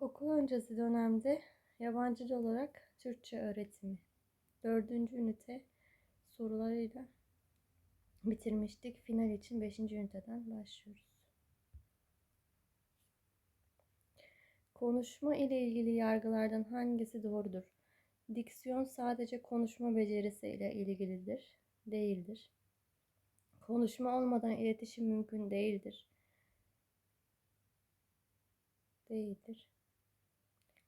Okul öncesi dönemde yabancı dil olarak Türkçe öğretimi. Dördüncü ünite sorularıyla bitirmiştik. Final için beşinci üniteden başlıyoruz. Konuşma ile ilgili yargılardan hangisi doğrudur? Diksiyon sadece konuşma becerisi ile ilgilidir, değildir. Konuşma olmadan iletişim mümkün değildir. Değildir.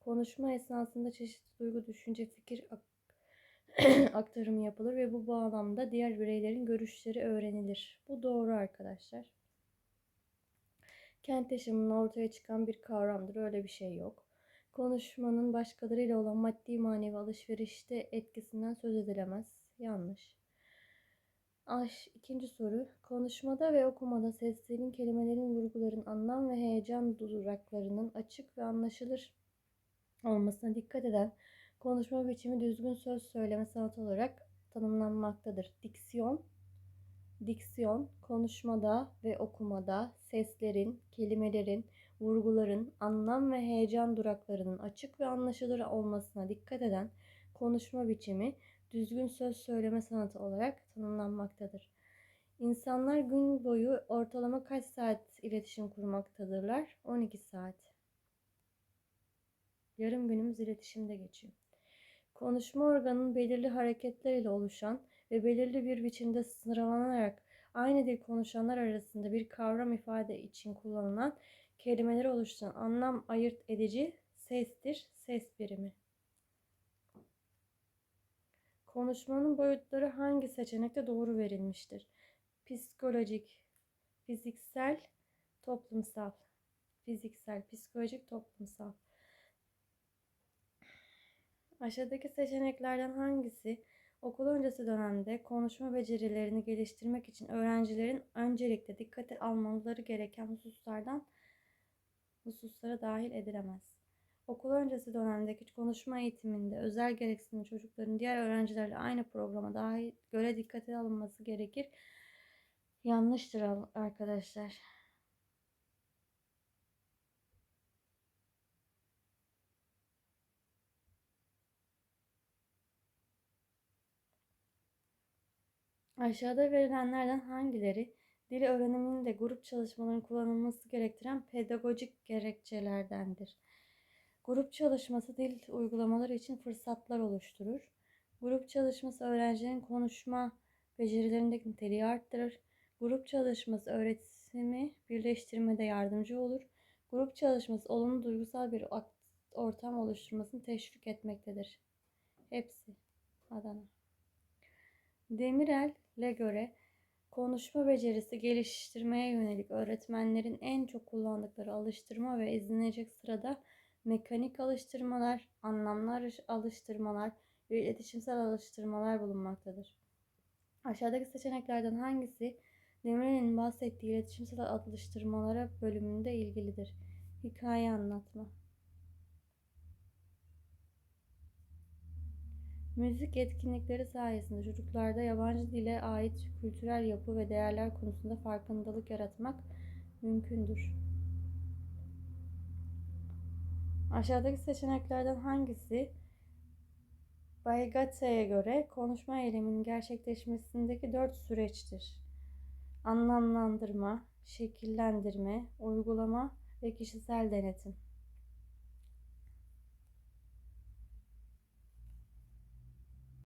Konuşma esnasında çeşitli duygu, düşünce, fikir ak- aktarımı yapılır ve bu bağlamda diğer bireylerin görüşleri öğrenilir. Bu doğru arkadaşlar. Kent yaşamının ortaya çıkan bir kavramdır. Öyle bir şey yok. Konuşmanın başkalarıyla olan maddi manevi alışverişte etkisinden söz edilemez. Yanlış. Aş, ikinci soru. Konuşmada ve okumada seslerin, kelimelerin, vurguların, anlam ve heyecan duraklarının açık ve anlaşılır olmasına dikkat eden konuşma biçimi düzgün söz söyleme sanatı olarak tanımlanmaktadır. Diksiyon, diksiyon konuşmada ve okumada seslerin, kelimelerin, vurguların, anlam ve heyecan duraklarının açık ve anlaşılır olmasına dikkat eden konuşma biçimi düzgün söz söyleme sanatı olarak tanımlanmaktadır. İnsanlar gün boyu ortalama kaç saat iletişim kurmaktadırlar? 12 saat. Yarım günümüz iletişimde geçiyor. Konuşma organının belirli hareketler ile oluşan ve belirli bir biçimde sıralanarak aynı dil konuşanlar arasında bir kavram ifade için kullanılan kelimeleri oluşturan anlam ayırt edici sestir, ses birimi. Konuşmanın boyutları hangi seçenekte doğru verilmiştir? Psikolojik, fiziksel, toplumsal. Fiziksel, psikolojik, toplumsal. Aşağıdaki seçeneklerden hangisi okul öncesi dönemde konuşma becerilerini geliştirmek için öğrencilerin öncelikle dikkate almaları gereken hususlardan hususlara dahil edilemez? Okul öncesi dönemdeki konuşma eğitiminde özel gereksinimli çocukların diğer öğrencilerle aynı programa dahil göre dikkate alınması gerekir. Yanlıştır arkadaşlar. Aşağıda verilenlerden hangileri dil öğreniminde grup çalışmalarının kullanılması gerektiren pedagojik gerekçelerdendir? Grup çalışması dil uygulamaları için fırsatlar oluşturur. Grup çalışması öğrencilerin konuşma becerilerindeki niteliği arttırır. Grup çalışması öğretimi birleştirmede yardımcı olur. Grup çalışması olumlu duygusal bir ortam oluşturmasını teşvik etmektedir. Hepsi. Adana. Demirel'e göre konuşma becerisi geliştirmeye yönelik öğretmenlerin en çok kullandıkları alıştırma ve izlenecek sırada mekanik alıştırmalar, anlamlar alıştırmalar ve iletişimsel alıştırmalar bulunmaktadır. Aşağıdaki seçeneklerden hangisi Demirel'in bahsettiği iletişimsel alıştırmalara bölümünde ilgilidir? Hikaye anlatma. Müzik etkinlikleri sayesinde çocuklarda yabancı dile ait kültürel yapı ve değerler konusunda farkındalık yaratmak mümkündür. Aşağıdaki seçeneklerden hangisi Baygate'ye göre konuşma eyleminin gerçekleşmesindeki dört süreçtir? Anlamlandırma, şekillendirme, uygulama ve kişisel denetim.